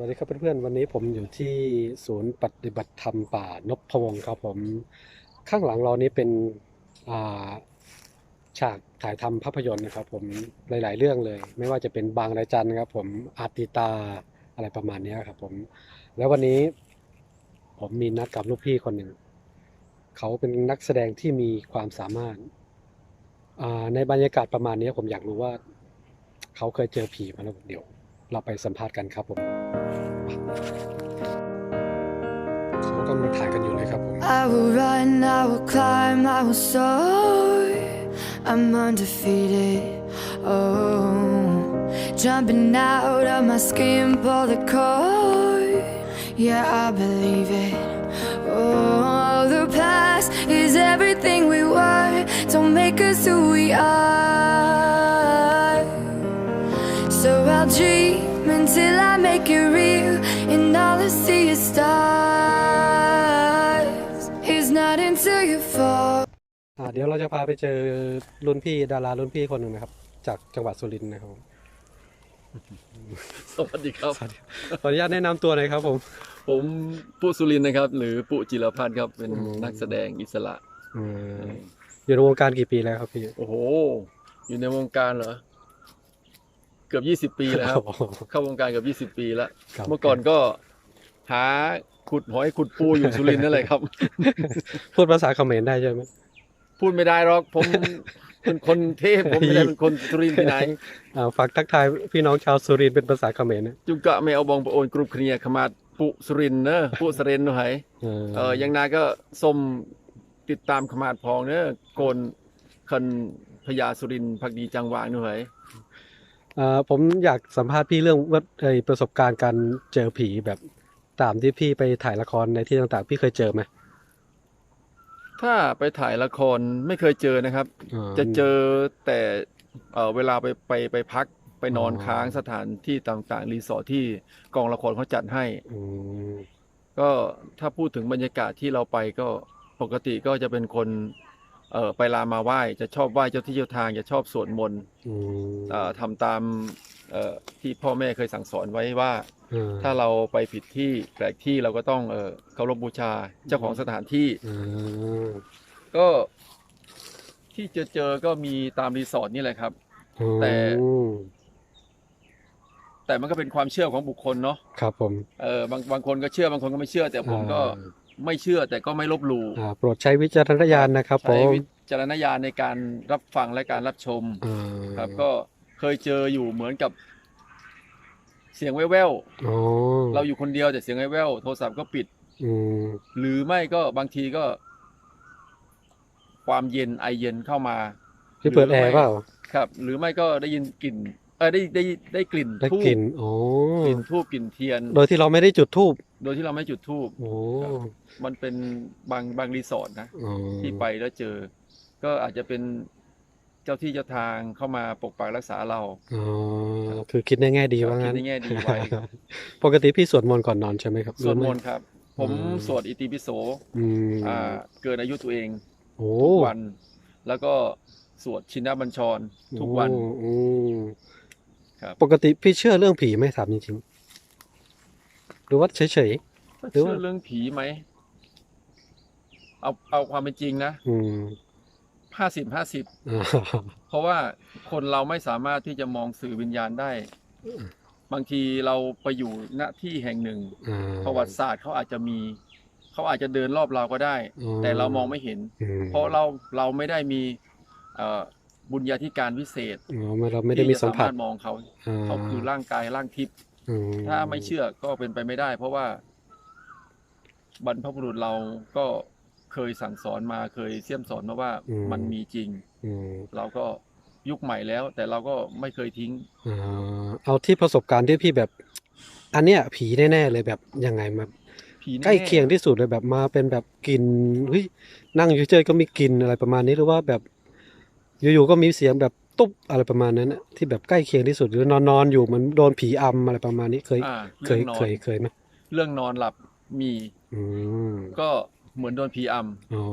วัสดีครับเพื่อนๆ วันนี้ผมอยู่ที่ศูนย์ปฏิบัติธรรมป่านพพวงศ์ครับผมข้างหลังเรานี้เป็นาฉากถ่ายทำภาพยนตร์นะครับ ผมหลาย ๆ เรื่องเลย ไม่ว่าจะเป็นบางระจันครับ ผมอาติตาอะไรประมาณนี้ครับ ผม แล้ววันนี้ผมมีนัดกับลูกพี่คนหนึ่งเขาเป็นนักแสดงที่มีความสามารถาในบรรยากาศประมาณนี้ผมอยากรู้ว่า เขาเคยเจอผีมาแล้วเดี๋ยว เราไปสัมภาษณ์กันครับผมเขากำลังถ่ายกันอยู่เลยครับผม I will run, I will climb, I will soar. I'm undefeated. Oh, jumping out of my skin, pull the cord. Yeah, I believe it. Oh, the past is everything we were. Don't make us who we are. So I'll dream until I make it real, and all I see is stars. It's not until you fall. อ่าเดี๋ยวเราจะพาไปเจอรุ่นพี่ดารารุ่นพี่คนหนึ่งนะครับ จากจังหวัดสุรินทร์นะครับผมสวัสดีครับสวัสดีขออนุญาตแนะนำตัวหน่อยครับผม ผมปุสุรินทร์นะครับ หรือปุจิรพัฒน์ครับ เป็นอืม นักแสดงอิสระอืมอยู่ในวงการกี่ปีแล้วครับพี่ โอ้โห อยู่ในวงการเหรอ เกือบ20ปีแล้วครับโอ้โหเข้าวงการเกือบ20ปีแล้ว ครับ เมื่อก่อนก็หาขุดหอยขุดปูอยู่สุรินทร์นั่นแหละครับ พูดภาษาเขมรได้ใช่ไหม พูดไม่ได้หรอกผมเป็นคนเทพผมไม่ได้เป็นคนสุรินทร์ที่ไหน อ่าฝากทักทายพี่น้องชาวสุรินทร์เป็นภาษาเขมรนะจุกะไม่เอาบองประโอนกรุบเคลียขมาดปุสุรินทร์เนอะปุสเรนหน่อยเออเออยังนาก็สมติดตามขมาดพองเนอะโกนคันพญาสุรินทร์พักดีจังหวางหน่อยอ่า ผมอยากสัมภาษณ์พี่เรื่องว่าไอประสบการณ์การเจอผีแบบตามที่พี่ไปถ่ายละครในที่ต่างๆ พี่เคยเจอไหมถ้าไปถ่ายละครไม่เคยเจอนะครับอ่าจะเจอแต่เออเวลาไปไปไปพักไปนอนอ๋อค้างสถานที่ต่างๆ รีสอร์ทที่กองละครเขาจัดให้อืมก็ถ้าพูดถึงบรรยากาศที่เราไปก็ปกติก็จะเป็นคน เออไปลามาไหว้จะชอบไหว้เจ้าที่เจ้าทางจะชอบสวดมนต์อืมเอ่อทำตามเอ่อที่พ่อแม่เคยสั่งสอนไว้ว่า อ่าถ้าเราไปผิดที่แปลกที่เราก็ต้องเออเคารพบูชาเจ้าของสถานที่ อ่าก็ที่เจอเจอก็มีตามรีสอร์ทนี่แหละครับ แต่ อืมแต่มันก็เป็นความเชื่อของบุคคลเนาะครับผมเออบางบางคนก็เชื่อบางคนก็ไม่เชื่อ แต่ผมก็อ่า ไม่เชื่อแต่ก็ไม่ลบหลู่อ่าโปรดใช้วิจารณญาณนะครับผใช้มวิจารณญาณในการรับฟังและการรับชม อ่าครับก็เคยเจออยู่เหมือนกับ เสียงแว่วอ๋อๆเราอยู่คนเดียวแต่เสียงแว่วๆโทรศัพท์ก็ปิด อืมหรือไม่ก็บางทีก็ ความเย็นไอเย็นเข้ามา พี่เปิดแอร์เปล่าครับ หรือไม่ก็ได้ยินกลิ่น เออได้ได้ได้กลิ่นได้ทูบกลิ่นอ๋อกลิ่นทูบกลิ่นเทียน โดยที่เราไม่ได้จุดธูปโดยที่เราไม่จุดทูบโอ้มันเป็นบางบางรีสอร์ทนะอ๋อที่ไปแล้วเจอ ก็อาจจะเป็นเจ้าที่เจ้าทางเข้ามาปกปักรักษาเราอ๋อคือคิดในแง่ดีว่างั้นคิดในแง่ดีไว้ครับปกติพี่สวดมนต์ก่อนนอนใช่ไหมครับสวดมนหรือต์ไครับผมอืมสวดอิติปิโสอืมอ่า เกินอายุตัวเองโอ้ทุกวัน แล้วก็สวดชินบัญชรทุกวันโอ้อืม ครับ ปกติพี่เชื่อเรื่องผีไหมถามจริงๆหรือว่าเฉย หรือว่าเชื่อเรื่องผีไหม เอาเอาความเป็นจริงนะๆอืมห้าสิบห้าสิบ อ่า เพราะว่าคนเราไม่สามารถที่จะมองสื่อวิญญาณได้บางทีเราไปอยู่ณที่แห่งหนึ่ง อ่า ประวัติศาสตร์เขาอาจจะมี เขาอาจจะเดินรอบเราก็ได้ อืม แต่เรามองไม่เห็น อืมเพราะเราเราไม่ได้มีเอ่อ บุญญาธิการวิเศษอ๋อไม่เราไม่ได้มีที่จะสัมสาผัสมารถมองเขาอ่เขาคือร่างกายร่างทิพย์อืถ้าไม่เชื่อก็เป็นไปไม่ได้ เพราะว่า บรรพบุรุษเราก็เคยสั่งสอนมาเคยเสี่ยมสอนมาว่ามันมีจริงอืมเราก็ยุคใหม่แล้ว แต่เราก็ไม่เคยทิ้งอ่าเอาที่ประสบการณ์ที่พี่แบบ อันเนี้ย ผีแน่ๆเลยแบบยังไงมาผีแน่ๆใกล้เคียงที่สุดเลยแบบมาเป็นแบบกลิ่นเฮ้ยนั่งอยู่เฉยๆก็มีกลิ่นอะไรประมาณนี้หรือว่าแบบ อยู่ๆก็มีเสียงแบบตุ๊บอะไรประมาณนั้นน่ะที่แบบใกล้เคียงที่สุดหรือนอนนอนๆอยู่เหมันโดนผีอำอะไรประมาณนี้เคยอ่าเคเรื่อยงนอเคนยเคยไหมเรื่องนอนหลับมีอืมก็เหมือนโดนผีออ๋อ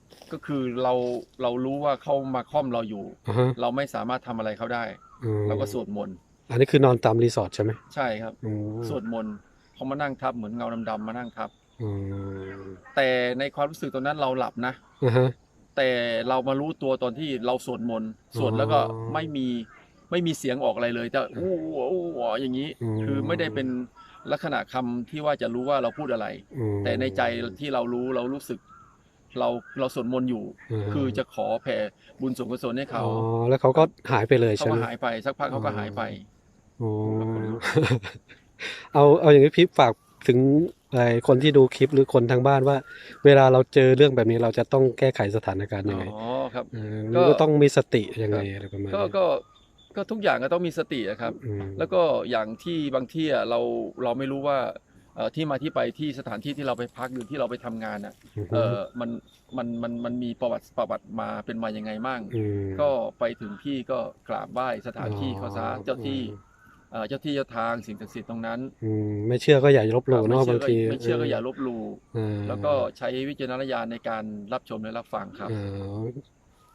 ำก็คือเราเรารู้ว่าเขามาค่อมเราอยู่ อ่าฮะเราไม่สามารถทำอะไรเขาได้ อืมเราก็สวดมนต์อันนี้คือนอนตามรีสอร์ทใช่ไหมใช่ครับ อืมสวดมนต์เขามานั่งทับเหมือนเงาดำๆมานั่งทับ อืมแต่ในความรู้สึกตอนนั้นเราหลับนะ อ่าฮะ แต่เรามารู้ตัวตอนที่เราสวดมนต์สวดแล้วก็อ๋อไม่มีไม่มีเสียงออกอะไรเลยแต่อู้หูอู้หูอย่างนี้อืมคือไม่ได้เป็นลักษณะคำที่ว่าจะรู้ว่าเราพูดอะไรมแต่ในใจที่เรารู้เรารู้สึก เราเราสวดมนต์อยู่าคือจะขอแผ่บุญส่วนกุศลให้เขาอ๋อแล้วเขาก็หายไปเลยเขาใช่ไหก็มหายไปสักพักเขาก็หายไปอ๋อคนลุกเอาเอาอย่างนี้พี่ฝากถึงไอ้ คนที่ดูคลิปหรือคนทางบ้านว่า เวลาเราเจอเรื่องแบบนี้เราจะต้องแก้ไขสถานการณ์ยังไงอ๋อครับเออหก็รือว่าต้องมีสติยังไงอะไรประมาณก็นี้ก็ก็ทุกอย่างก็ต้องมีสติอะครับอืมแล้วก็อย่างที่บางที่อะเราเราไม่รู้ว่าเอ่อที่มาที่ไปที่สถานที่ที่เราไปพักหรือที่เราไปทำงานอะเออมันมันมันมันมีประวัติประวัติมาเป็นมายังไงมั่งมก็ไปถึงที่ก็กราบไหว้สถานที่อ๋อเขาซะเจ้าที่อืม เอ่อเจ้าที่เจ้าทางสิ่งศักดิ์สิทธิ์ตรงนั้นอืมไม่เชื่อก็อย่าลบหลู่ไม่เนาะเชื่บางทีไม่เชื่อก็อย่าลบหลู่เออแล้วก็ใช้วิจารณญาณในการรับชมและรับฟังครับเออ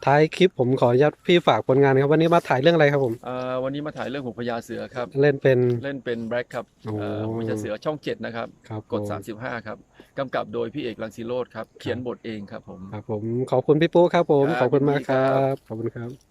ท้ายคลิปผมขออนุญาตพี่ฝากผลงานครับวันนี้มาถ่ายเรื่องอะไรครับผมเอ่อวันนี้มาถ่ายเรื่องหูพญาเสือครับ เล่นเป็นเล่นเป็นแบล็คครับโอ้เอ่อหูพญาเสือช่องเจ็ดนะครับครับกดผม35 ครับกำกับโดยพี่เอกลังสีโรดครับเขียนบทเองครับผมครับผมขอบคุณพี่ปุ๊ครับผมครับขอบคุณมากยินดีคครัรับบขอบคุณครับ